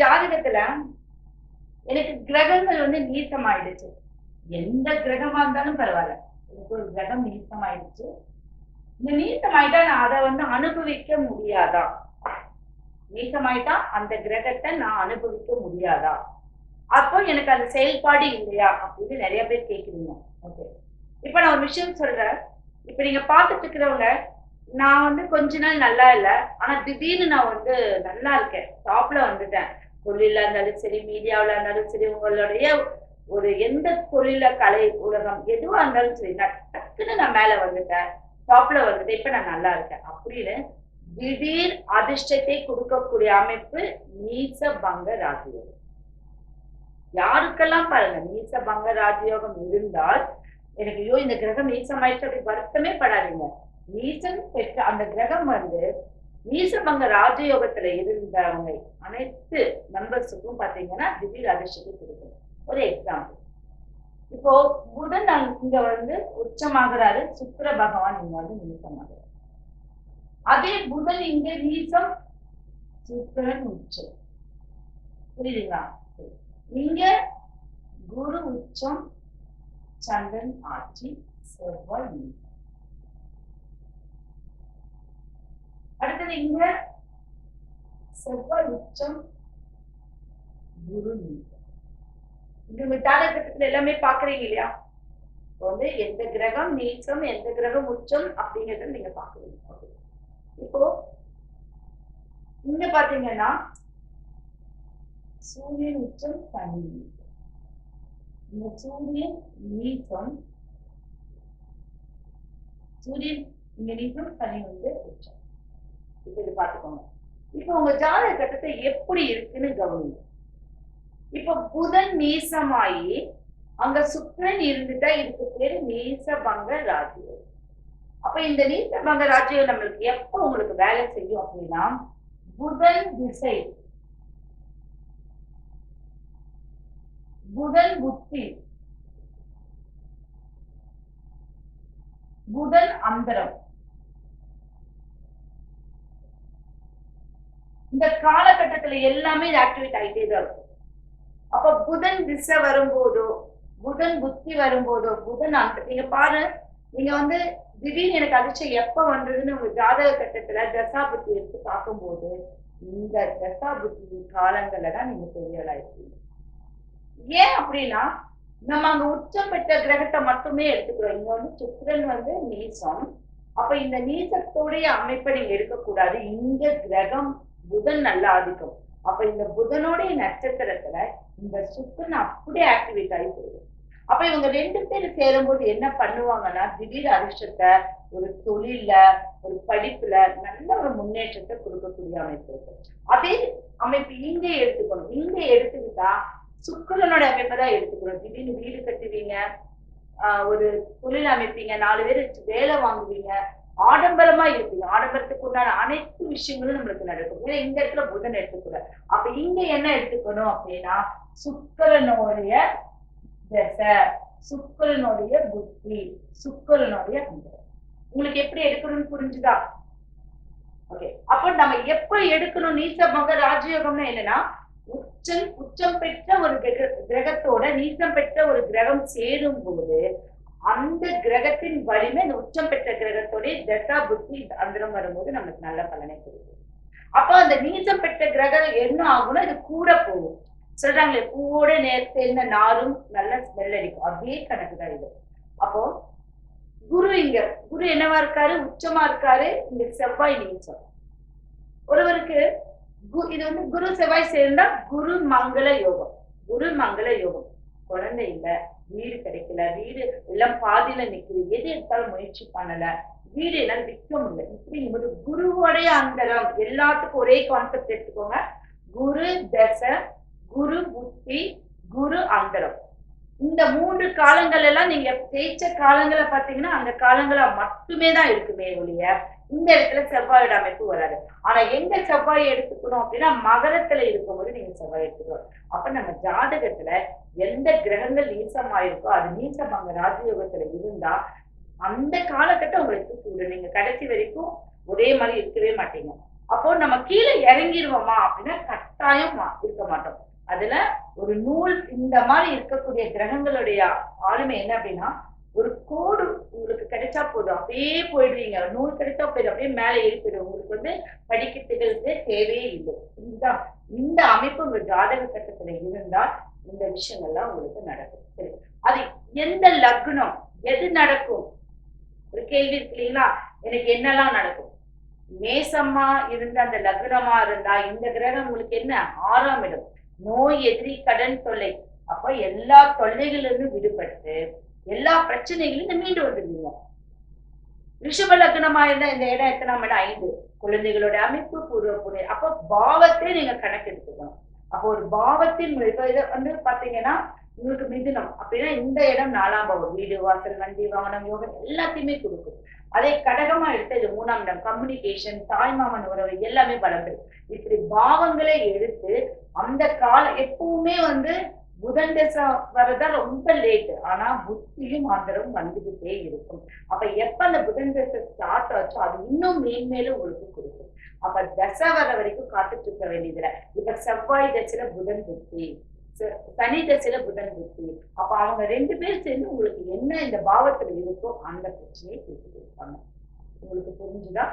ஜாதகத்துல எனக்கு கிரகங்கள் வந்து நீசமாயிடுச்சு எந்த கிரகமா இருந்தாலும் பரவாயில்ல. எனக்கு ஒரு கிரகம் நீசமாயிடுச்சு இந்த நீர்த்தம் நீசமாயிட்டா நான் அதை வந்து அனுபவிக்க முடியாதா? நீசமாயிட்டா அந்த கிரகத்தை நான் அனுபவிக்க முடியாதா? அப்போ எனக்கு அந்த செயல்பாடு இல்லையா? அப்படின்னு நிறைய பேர் கேட்குறீங்க ஓகே இப்போ நான் ஒரு விஷயம் சொல்றேன். இப்போ நீங்க பார்த்துட்டு இருக்கிறவங்க நான் வந்து கொஞ்ச நாள் நல்லா இல்ல. ஆனா திடீர்னு நான் வந்து நல்லா இருக்கேன். டாப்ல வந்துட்டேன். தொழில இருந்தாலும் சரி மீடியாவில இருந்தாலும் சரி உங்களுடைய ஒரு எந்த தொழில கலை உலகம் எதுவா இருந்தாலும் சரி நான் டக்குன்னு நான் மேல வந்துட்டேன். டாப்ல வந்துட்டேன். இப்ப நான் நல்லா இருக்கேன். அப்படின்னு திடீர் அதிர்ஷ்டத்தை கொடுக்கக்கூடிய அமைப்பு நீச பங்க ராஜயோகம். யாருக்கெல்லாம் பாருங்க நீச பங்க ராஜயோகம் இருந்தால் எனக்கு ஐயோ இந்த கிரகம் நீசமாயிட்டு அப்படி வருத்தமே படாதீங்க. ஈசன் பெற்ற அந்த கிரகம் வந்து நீசபங்க ராஜயோகத்துல இருந்தவங்க அனைத்து மெம்பர்ஸுக்கும் பாத்தீங்கன்னா திடீர் அதிர்ஷ்டத்தை கொடுக்கும். ஒரு எக்ஸாம்பிள் இப்போ புதன் இங்க வந்து உச்சமாகிறாரு. சுக்கர பகவான் இங்க வந்து நீசமாகிறார். அதே புதன் இங்க நீசம் சுக்கரன் உச்சம். புரியுதுங்களா? இங்க குரு உச்சம் சந்திரன் ஆட்சி செவ்வாய் நீசம். அடுத்தது இங்க செவ்வாய் உச்சம் குரு நீச்சம். இந்த கட்டத்துல எல்லாமே பாக்குறீங்க இல்லையா? வந்து எந்த கிரகம் நீச்சம் எந்த கிரகம் உச்சம் அப்படிங்கறத நீங்க பாக்குறீங்க இப்போ இங்க பாத்தீங்கன்னா சூரியன் உச்சம் சனி நீச்சம். இந்த சூரியன் நீச்சம் சூரியன் இங்க நீச்சம் சனி வந்து உச்சம். இது பார்த்துக்கோங்க. இப்போ உங்க ஜாதக கட்டத்தை எப்படி இருக்குன்னு கவனிங்க. இப்ப புதன் நீசமாயி அங்க சுக்கிரன் இருந்துட்டா இதுக்கு பேரு நீசபங்க ராஜ்யம் அப்ப இந்த நீசபங்க ராஜ்யம் நம்மளுக்கு எப்ப உங்களுக்கு வேலை செய்யும் அப்படின்னா புதன் திசை. புதன் புத்தி. புதன் அந்தரம். இந்த காலகட்டத்துல எல்லாமே இது ஆக்டிவேட் ஆகிட்டே தான் இருக்கும். அப்ப புதன் திசை வரும்போதோ புதன் புத்தி வரும்போதோ புதன் அந்த நீங்க பாரு நீங்க வந்து திடீர்னு எனக்கு அதிர்ஷ்டம் எப்ப வந்ததுன்னு உங்க ஜாதக கட்டத்துல தசா புத்தி எடுத்து பார்க்கும்போது இந்த தசா புத்தி காலங்கள்ல தான் நீங்க பெரிய ஆளாயிருக்கீங்க ஏன் அப்படின்னா நம்ம அங்க உச்சம் பெற்ற கிரகத்தை மட்டுமே எடுத்துக்கிறோம். இங்க வந்து சுக்கரன் வந்து நீசம். அப்ப இந்த நீசத்தோடைய அமைப்பை நீங்க எடுக்கக்கூடாது. இங்க கிரகம் புதன் நல்லா ஆதிக்கம். அப்ப இந்த புதனுடைய நட்சத்திரத்துல இந்த சுக்குன்னு அப்படியே ஆக்டிவேட் ஆகி போயிடும். அப்ப இவங்க ரெண்டு பேரும் சேரும்போது என்ன பண்ணுவாங்கன்னா திடீர் அதிர்ஷ்டத்தை ஒரு தொழில்ல ஒரு படிப்புல நல்ல ஒரு முன்னேற்றத்தை கொடுக்கக்கூடிய அமைப்பு இருக்கு. அதே அமைப்பு இங்க எடுத்துக்கணும். இங்க எடுத்துக்கிட்டா சுக்கரனோட அமைப்பை தான் எடுத்துக்கணும். திடீர்னு வீடு கட்டுவீங்க ஆஹ் ஒரு தொழில் அமைப்பீங்க நாலு பேர் வச்சு வேலை வாங்குவீங்க ஆடம்பரமா இருக்கு. ஆடம்பரத்துக்கு உண்டான அனைத்து விஷயங்களும் நம்மளுக்கு நடக்கும். ஏன்னா இந்த இடத்துல புதன் எடுத்துக்கூட அப்ப இங்க என்ன எடுத்துக்கணும் அப்படின்னா சுக்கரனுடைய தசை சுக்கரனுடைய புத்தி சுக்கரனுடைய உங்களுக்கு எப்படி எடுக்கணும்னு புரிஞ்சுதா? ஓகே அப்ப நம்ம எப்ப எடுக்கணும்? நீசபங்க ராஜயோகம்னா என்னன்னா உச்சம் உச்சம் பெற்ற ஒரு கிரக- கிரகத்தோட நீசம் பெற்ற ஒரு கிரகம் சேரும் போது அந்த கிரகத்தின் வலிமை அந்த உச்சம் பெற்ற கிரகத்தோட தசா புத்தி அந்தரம் வரும்போது நமக்கு நல்ல பலனை கொடுக்கும். அப்போ அந்த நீச்சம் பெற்ற கிரகம் என்ன ஆகும்னா இது கூட போகும். சொல்றாங்களே பூவோட நேர்த்து என்ன நாரும் நல்ல ஸ்மெல் அடிக்கும். அதே கணக்கு தான் இது. அப்போ குரு இங்க குரு என்னவா இருக்காரு? உச்சமா இருக்காரு. இங்க செவ்வாய் நீச்சம். ஒருவருக்கு கு- இது வந்து குரு செவ்வாய் சேர்ந்தா குரு மங்கள யோகம். குரு மங்கள யோகம். குழந்தை இல்ல வீடு கிடைக்கல வீடு எல்லாம் பாதியில நிக்குது. எது எடுத்தாலும் முயற்சி பண்ணல. வீடு எல்லாம் விற்க முடியல. இப்படிங்கும்போது குருவோடைய அந்தரம். எல்லாத்துக்கும் ஒரே கான்செப்ட் எடுத்துக்கோங்க. குரு தசை குரு புத்தி குரு அந்தரம். இந்த மூன்று காலங்கள் எல்லாம் நீங்க ஜெயிச்ச காலங்களை பாத்தீங்கன்னா அந்த காலங்களா மட்டுமே தான் இருக்குமே ஒழிய இந்த இடத்துல செவ்வாயோட அமைப்பு வராது. ஆனா எங்க செவ்வாய் எடுத்துக்கணும் அப்படின்னா மகரத்துல இருக்கும்போது நீங்க செவ்வாய் எடுத்துக்கணும். அப்ப நம்ம ஜாதகத்துல எந்த கிரகங்கள் நீசமாயிருக்கோ அது நீசமங்க ராஜயோகத்துல இருந்தா அந்த காலகட்டம் உங்களுக்கு கூட நீங்க கடைசி வரைக்கும் ஒரே மாதிரி இருக்கவே மாட்டீங்க. அப்போ நம்ம கீழே இறங்கிடுவோமா அப்படின்னா கட்டாயம் மா- இருக்க மாட்டோம். அதுல ஒரு நூல் இந்த மாதிரி இருக்கக்கூடிய கிரகங்களுடைய ஆளுமை என்ன அப்படின்னா ஒரு கோடு உங்களுக்கு கிடைச்சா போதும். அப்படியே போயிடுவீங்க. நூல் கிடைச்சா போயிடும். அப்படியே மேலே ஏறி போயிடும். உங்களுக்கு வந்து படிக்கிறதுக்கு தேவையே இல்லை. இதுதான் இந்த அமைப்பு உங்க ஜாதக கட்டத்துல இருந்தால் இந்த விஷயங்கள்லாம் உங்களுக்கு நடக்கும். சரி. அது எந்த லக்னம் எது நடக்கும்? ஒரு கேள்வி இருக்கு இல்லைங்களா? எனக்கு என்னெல்லாம் நடக்கும்? மேசமா இருந்த அந்த லக்னமா இருந்தா இந்த கிரகம் உங்களுக்கு என்ன? ஆறாம் இடம். நோய் எதிரி கடன் தொல்லை. அப்ப எல்லா தொல்லைகளிலிருந்து விடுபட்டு எல்லா பிரச்சனைகளிலும் மீண்டு வந்துருவீங்க ரிஷப லக்னமா இருந்தா இந்த இடம் எத்தனை இடம் ஐந்து. குழந்தைகளோட அமைப்பு பூர்வ புரிய அப்போ பாவத்தை நீங்க கணக்கெடுத்துக்கணும். அப்போ ஒரு பாவத்தின் இப்ப இதை வந்து பாத்தீங்கன்னா உங்களுக்கு மிதுனம். அப்படின்னா இந்த இடம் நாலாம் பாவம். வீடு வாசல் வண்டி வாகனம் யோகம் எல்லாத்தையுமே கொடுக்கும். அதே கடகமா எடுத்து இது மூணாம் இடம். கம்யூனிகேஷன் தாய்மாமன் உறவு எல்லாமே பலப்படும் இப்படி பாவங்களை எடுத்து அந்த கால எப்பவுமே வந்து புதன் தசை வரதா ரொம்ப லேட் ஆனா புத்தியும் ஆந்திரம் வந்துகிட்டே இருக்கும். அப்ப எப்ப அந்த புதன் தசை ஸ்டார்ட் ஆச்சோ அது இன்னும் மேன்மேலும் உங்களுக்கு கொடுக்கும். அப்ப தசை வர வரைக்கும் காத்துட்டு இருக்க வேண்டியதுல இப்ப செவ்வாய் தசையில புதன் புத்தி ச- சனி தசையில புதன் புத்தி. அப்ப அவங்க ரெண்டு பேர் சேர்ந்து உங்களுக்கு என்ன இந்த பாவத்துல இருக்கோ அந்த பிரச்சனையை தீர்த்து கொடுப்பாங்க. உங்களுக்கு புரிஞ்சுதா?